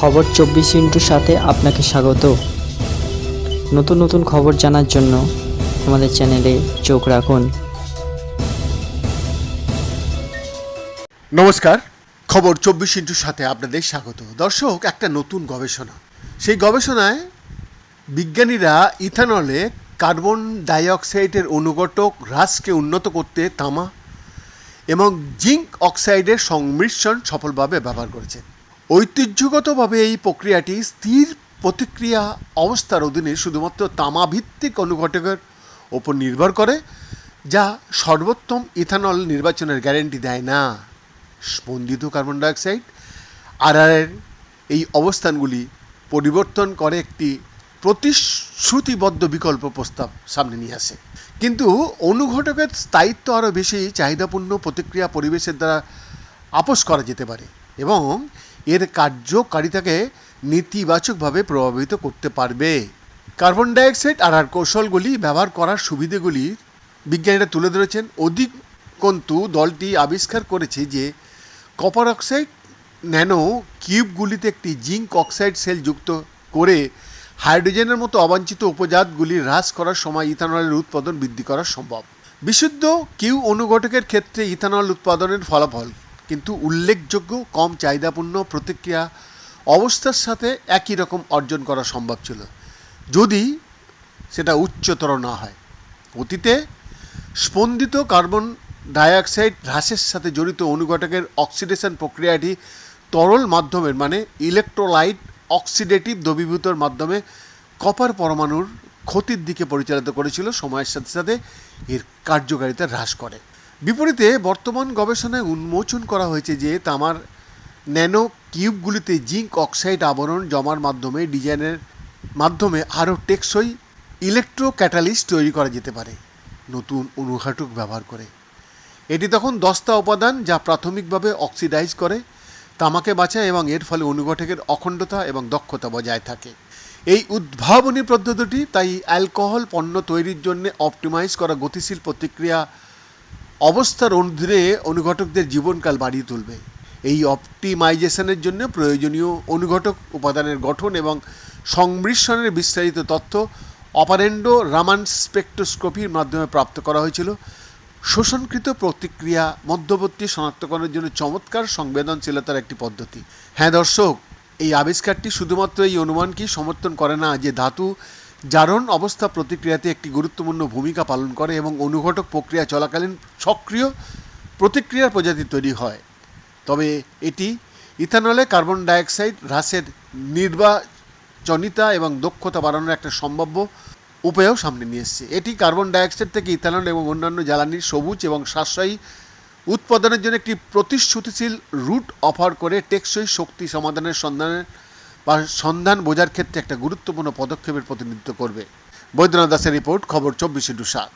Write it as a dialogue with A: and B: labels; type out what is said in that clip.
A: খবর চব্বিশ ইন্টুর সাথে আপনাকে স্বাগত। নতুন নতুন খবর জানার জন্য আমাদের চ্যানেলে চোখ রাখুন।
B: নমস্কার, খবর চব্বিশ ইন্টুর সাথে আপনাদের স্বাগত। দর্শক, একটা নতুন গবেষণা। সেই গবেষণায় বিজ্ঞানীরা ইথানলে কার্বন ডাইঅক্সাইডের অনুঘটক হ্রাসকে উন্নত করতে তামা এবং জিঙ্ক অক্সাইডের সংমিশ্রণ সফলভাবে ব্যবহার করেছেন। ঐতিহ্যগতভাবে এই প্রক্রিয়াটি স্থির প্রতিক্রিয়া অবস্থার অধীনে শুধুমাত্র তামাভিত্তিক অনুঘটকের ওপর নির্ভর করে, যা সর্বোত্তম ইথানল নির্বাচনের গ্যারেন্টি দেয় না। স্পন্দিত কার্বন ডাইঅক্সাইড আর এই অবস্থানগুলি পরিবর্তন করে একটি প্রতিশ্রুতিবদ্ধ বিকল্প প্রস্তাব সামনে নিয়ে আসে। কিন্তু অনুঘটকের স্থায়িত্ব আরও বেশি চাহিদাপূর্ণ প্রতিক্রিয়া পরিবেশের দ্বারা আপোষ করা যেতে পারে এবং এর কার্যকারিতাকে নেতিবাচকভাবে প্রভাবিত করতে পারবে। কার্বন ডাইঅক্সাইড আর আর কৌশলগুলি ব্যবহার করার সুবিধেগুলি বিজ্ঞানীরা তুলে ধরেছেন। অধিকন্তু দলটি আবিষ্কার করেছে যে কপার অক্সাইড ন্যানো কিউবগুলিতে একটি জিঙ্ক অক্সাইড সেল যুক্ত করে হাইড্রোজেনের মতো অবাঞ্ছিত উপজাতগুলি হ্রাস করার সময় ইথানলের উৎপাদন বৃদ্ধি করা সম্ভব। বিশুদ্ধ কিউ অনুঘটকের ক্ষেত্রে ইথানল উৎপাদনের ফলাফল কিন্তু উল্লেখযোগ্য কম চাহিদাপূর্ণ প্রতিক্রিয়া অবস্থার সাথে একই রকম অর্জন করা সম্ভব ছিল, যদি সেটা উচ্চতর না হয়। অতীতে স্পন্দিত কার্বন ডাইঅক্সাইড হ্রাসের সাথে জড়িত অনুঘটকের অক্সিডেশন প্রক্রিয়াটি তরল মাধ্যমের মানে ইলেকট্রোলাইট অক্সিডেটিভ দ্রবীভূতর মাধ্যমে কপার পরমাণুর ক্ষতির দিকে পরিচালিত করেছিল, সময়ের সাথে সাথে এর কার্যকারিতা হ্রাস করে। বিপরীতে বর্তমান গবেষণায় উন্মোচন করা হয়েছে যে তামার ন্যানো কিউবগুলিতে জিঙ্ক অক্সাইড আবরণ জমার মাধ্যমে ডিজাইনের মাধ্যমে আরও টেকসই ইলেকট্রো ক্যাটালিস্ট তৈরি করা যেতে পারে, নতুন অনুঘাটক ব্যবহার করে। এটি তখন দস্তা উপাদান যা প্রাথমিকভাবে অক্সিডাইজ করে, তামাকে বাঁচায় এবং এর ফলে অনুঘটকের অখণ্ডতা এবং দক্ষতা বজায় থাকে। এই উদ্ভাবনী পদ্ধতিটি তাই অ্যালকোহল পণ্য তৈরির জন্য অপটিমাইজ করা গতিশীল প্রতিক্রিয়া অবস্থার অধীনে অনুঘটকদের জীবনকাল বাড়িয়ে তুলবে। এই অপটিমাইজেশনের জন্য প্রয়োজনীয় অনুঘটক উপাদানের গঠন এবং সংমিশ্রণের বিস্তারিত তথ্য অপারেন্ডো রামান স্পেকট্রোস্কোপির মাধ্যমে প্রাপ্ত করা হয়েছিল। শোষণকৃত প্রতিক্রিয়া মধ্যবর্তী শনাক্তকরণের জন্য চমৎকার সংবেদনশীলতার একটি পদ্ধতি। হ্যাঁ দর্শক, এই আবিষ্কারটি শুধুমাত্র এই অনুমানকেই সমর্থন করে না যে ধাতু জারণ, অবস্থা প্রতিক্রিয়াতে একটি গুরুত্বপূর্ণ ভূমিকা পালন করে এবং অনুঘটক প্রক্রিয়া চলাকালীন সক্রিয় প্রতিক্রিয়ার প্রজাতি তৈরি হয়। তবে এটি ইথানলে কার্বন ডাইঅক্সাইড হ্রাসের নির্বাচনিতা এবং দক্ষতা বাড়ানোর একটা সম্ভাব্য উপায়ও সামনে নিয়ে এসছে। এটি কার্বন ডাইঅক্সাইড থেকে ইথানল এবং অন্যান্য জ্বালানির সবুজ এবং সাশ্রয়ী উৎপাদনের জন্য একটি প্রতিশ্রুতিশীল রুট অফার করে টেকসই শক্তি সমাধানের সন্ধানের বা সন্ধান বোঝার ক্ষেত্রে একটা গুরুত্বপূর্ণ পদক্ষেপের প্রতিনিধিত্ব করবে। বৈদ্যনাথ দাসের রিপোর্ট, খবর চব্বিশে সাত